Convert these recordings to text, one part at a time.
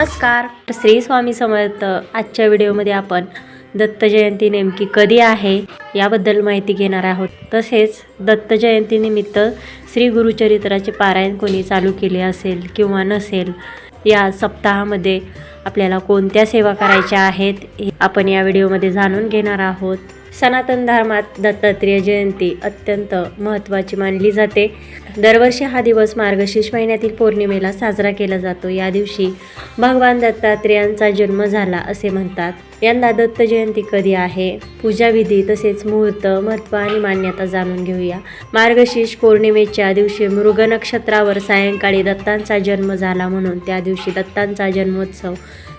नमस्कार. श्री स्वामी समर्थ. आजच्या व्हिडिओमध्ये आपण दत्त जयंती नेमकी कधी आहे याबद्दल माहिती घेणार आहोत. तसेच दत्त जयंतीनिमित्त श्री गुरुचरित्राचे पारायण कोणी चालू केले असेल किंवा नसेल या सप्ताहामध्ये आपल्याला कोणत्या सेवा करायच्या आहेत हे आपण या व्हिडिओमध्ये जाणून घेणार आहोत. सनातन धर्मात दत्तात्रेय जयंती अत्यंत महत्त्वाची मानली जाते. दरवर्षी हा दिवस मार्गशीर्ष महिन्यातील पौर्णिमेला साजरा केला जातो. या दिवशी भगवान दत्तात्रेयांचा जन्म झाला असे म्हणतात. यंदा दत्त जयंती कधी आहे? पूजाविधी तसेच मुहूर्त महत्त्व आणि मान्यता जाणून घेऊया. मार्गशीर्ष पौर्णिमेच्या दिवशी मृग नक्षत्रावर सायंकाळी दत्तांचा जन्म झाला म्हणून त्या दिवशी दत्तांचा जन्मोत्सव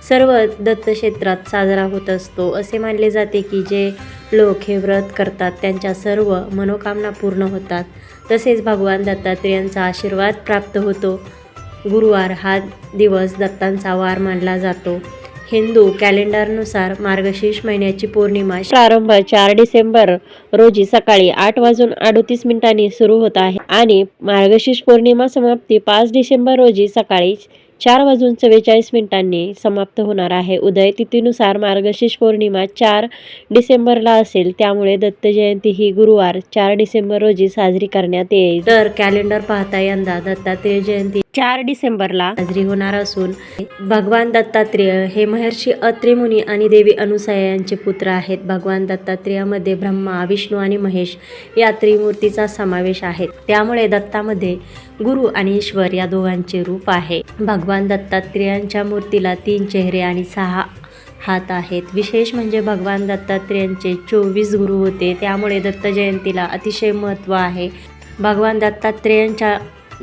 सर्व दत्तक्षेत्रात साजरा होत असतो. असे मानले जाते की जे लोक हे व्रत करतात त्यांच्या सर्व मनोकामना पूर्ण होतात. तसेच भगवान दत्तात्रेयांचा आशीर्वाद प्राप्त होतो. गुरुवार हा दिवस दत्तांचा वार मानला जातो. हिंदू कॅलेंडरनुसार मार्गशीर्ष महिन्याची पौर्णिमा प्रारंभ चार डिसेंबर रोजी सकाळी आठ वाजून अडोतीस मिनिटांनी सुरू होत आहे. आणि मार्गशीर्ष पौर्णिमा समाप्ती पाच डिसेंबर रोजी सकाळी चार वाजून चव्वेचाळीस मिनिटांनी समाप्त होणार आहे. उदय तिथीनुसार मार्गशीर्ष पौर्णिमा चार डिसेंबरला असेल. त्यामुळे दत्त जयंती ही गुरुवार चार डिसेंबर रोजी साजरी करण्यात येईल. तर कॅलेंडर पाहता यंदा दत्तात्रेय जयंती चार डिसेंबरला साजरी होणार असून भगवान दत्तात्रेय हे महर्षी अत्रिमुनी आणि देवी अनुसया यांचे पुत्र आहेत. भगवान दत्तात्रेयामध्ये ब्रह्मा विष्णू आणि महेश या त्रिमूर्तीचा समावेश आहे. त्यामुळे दत्तामध्ये गुरु आणि ईश्वर या दोघांचे रूप आहे. भगवान दत्तात्रेयांच्या मूर्तीला तीन चेहरे आणि सहा हात आहेत. विशेष म्हणजे भगवान दत्तात्रेयांचे चोवीस गुरु होते. त्यामुळे दत्त जयंतीला अतिशय महत्त्व आहे. भगवान दत्तात्रेयांच्या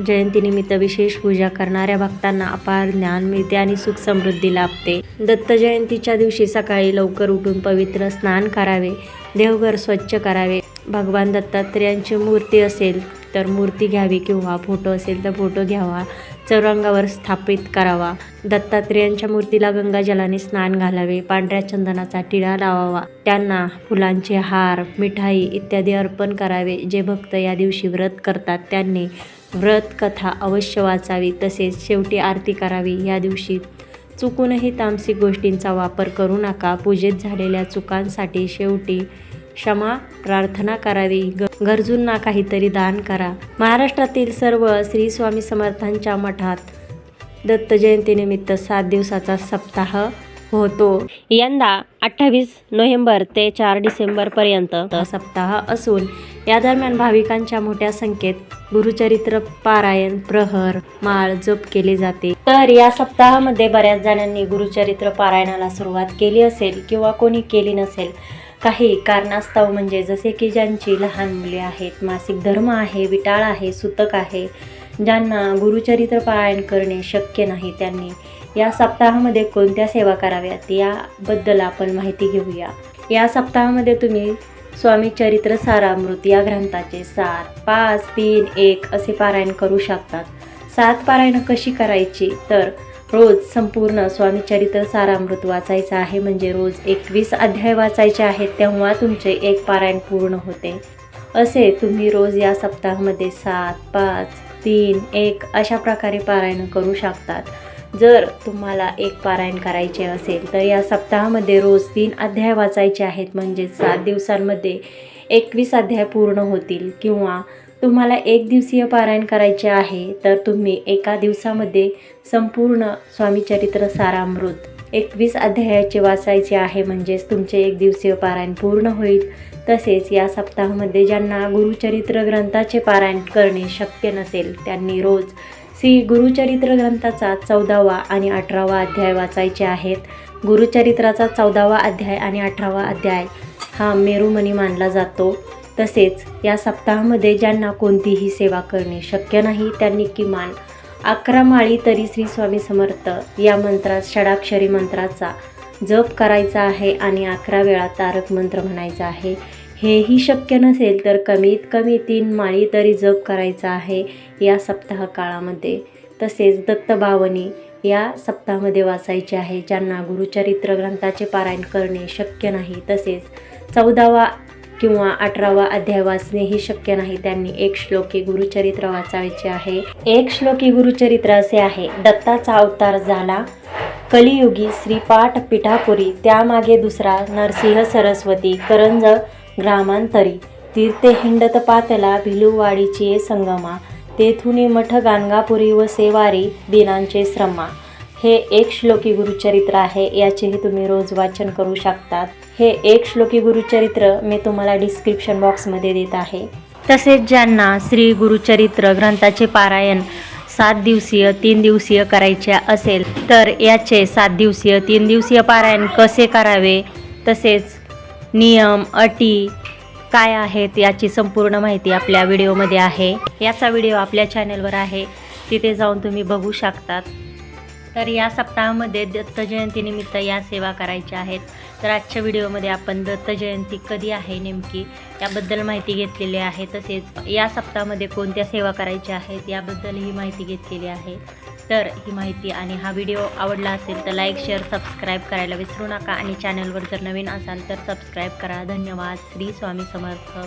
जयंतीनिमित्त विशेष पूजा करणाऱ्या भक्तांना अपार ज्ञान मिळते आणि सुख समृद्धी लाभते. दत्त जयंतीच्या दिवशी सकाळी लवकर उठून पवित्र स्नान करावे देवघर स्वच्छ करावे. भगवान दत्तात्रेयांची मूर्ती असेल. तर मूर्ती घ्यावी किंवा फोटो असेल तर फोटो घ्यावा. चौरंगावर स्थापित करावा. दत्तात्रेयांच्या मूर्तीला गंगाजलाने स्नान घालावे. पांढऱ्या चंदनाचा टिळा लावावा. त्यांना फुलांचे हार मिठाई इत्यादी अर्पण करावे. जे भक्त या दिवशी व्रत करतात त्यांनी व्रत कथा अवश्य वाचावी. तसेच शेवटी आरती करावी. या दिवशी चुकूनही तामसिक गोष्टींचा वापर करू नका. पूजेत झालेल्या चुकांसाठी शेवटी क्षमा प्रार्थना करावी. गरजूंना काहीतरी दान करा. महाराष्ट्रातील सर्व श्री स्वामी समर्थांच्या मठात दत्त जयंतीनिमित्त सात दिवसाचा सप्ताह होतो. यंदा अठ्ठावीस नोव्हेंबर ते चार डिसेंबरपर्यंत सप्ताह असून या दरम्यान भाविकांच्या मोठ्या संख्येत गुरुचरित्र पारायण प्रहर माळ जप केले जाते. तर या सप्ताहामध्ये बऱ्याच जणांनी गुरुचरित्र पारायणाला सुरुवात केली असेल किंवा कोणी केली नसेल काही कारणास्तव म्हणजे जसे की ज्यांची लहान मुले आहेत मासिक धर्म आहे विटाळ आहे सुतक आहे ज्यांना गुरुचरित्र पारायण करणे शक्य नाही त्यांनी या सप्ताहामध्ये कोणत्या सेवा कराव्यात याबद्दल आपण माहिती घेऊया. या सप्ताहामध्ये तुम्ही स्वामी चरित्र सारामृत या ग्रंथाचे सार पाच तीन एक असे पारायण करू शकतात. सात पारायणं कशी करायची? तर रोज संपूर्ण स्वामीचरित्र सारामृत वाचायचं आहे. म्हणजे रोज एकवीस अध्याय वाचायचे आहेत तेव्हा तुमचे एक पारायण पूर्ण होते. असे तुम्ही रोज या सप्ताहामध्ये सात पाच तीन एक अशा प्रकारे पारायण करू शकतात. जर तुम्हाला एक पारायण करायचे असेल तर या सप्ताहामध्ये रोज तीन अध्याय वाचायचे आहेत. म्हणजे सात दिवसांमध्ये एकवीस अध्याय पूर्ण होतील किंवा तुम्हाला एक दिवसीय पारायण करायचे आहे तर तुम्ही एका दिवसामध्ये संपूर्ण स्वामीचरित्र सारामृत एकवीस अध्यायाचे वाचायचे आहे म्हणजेच तुमचे एक दिवसीय पारायण पूर्ण होईल. तसेच या सप्ताहामध्ये ज्यांना गुरुचरित्र ग्रंथाचे पारायण करणे शक्य नसेल त्यांनी रोज श्री गुरुचरित्र ग्रंथाचा चौदावा आणि अठरावा अध्याय वाचायचे आहेत. गुरुचरित्राचा चौदावा अध्याय आणि अठरावा अध्याय हा मेरुमणी मानला जातो. तसेच या सप्ताहामध्ये ज्यांना कोणतीही सेवा करणे शक्य नाही त्यांनी किमान अकरा माळी तरी श्री स्वामी समर्थ या मंत्रात षडाक्षरी मंत्राचा जप करायचा आहे आणि अकरा वेळा तारक मंत्र म्हणायचा आहे. हेही शक्य नसेल तर कमीत कमी तीन माळी तरी जप करायचा आहे या सप्ताह काळामध्ये तसेच दत्तभावनी या सप्ताहामध्ये वाचायचे आहे. ज्यांना गुरुचरित्र ग्रंथाचे पारायण करणे शक्य नाही तसेच चौदावा किंवा अठरावा अध्याय वाचणेही शक्य नाही. त्यांनी एक श्लोकी गुरुचरित्र वाचायचे आहे. एक श्लोकी गुरुचरित्र असे आहे. दत्ताचा अवतार झाला. कलियुगी श्रीपाठ पिठापुरी त्यामागे दुसरा नरसिंह सरस्वती करंज ग्रामांतरी तीर्थे हिंडत पातला भिलुवाडीची संगमा तेथुनी मठ गाणगापुरी व सेवारी दिनांचे श्रमा हे एक श्लोकी गुरुचरित्र आहे याचेही तुम्ही रोज वाचन करू शकतात. हे एक श्लोकी गुरुचरित्र मी तुम्हाला डिस्क्रिप्शन बॉक्समध्ये देत आहे. तसेच ज्यांना श्री गुरुचरित्र ग्रंथाचे पारायण सात दिवसीय तीन दिवसीय करायचे असेल तर याचे सात दिवसीय तीन दिवसीय पारायण कसे करावे? तसेच नियम अटी काय आहेत याची संपूर्ण माहिती आपल्या व्हिडिओमध्ये आहे. याचा व्हिडिओ आपल्या चॅनलवर आहे. तिथे जाऊन तुम्ही बघू शकतात. तर या सप्ताहामध्ये दत्त जयंतीनिमित्त या सेवा करायच्या आहेत. तर आजच्या व्हिडिओमध्ये आपण दत्त जयंती कधी आहे नेमकी याबद्दल माहिती घेतलेली आहे. तसेच या सप्ताहामध्ये कोणत्या सेवा करायच्या आहेत याबद्दलही माहिती घेतलेली आहे. तर ही माहिती आणि हा व्हिडिओ आवडला असेल तर लाईक शेअर सबस्क्राईब करायला विसरू नका आणि चॅनलवर जर नवीन असाल तर सबस्क्राईब करा. धन्यवाद. श्री स्वामी समर्थ.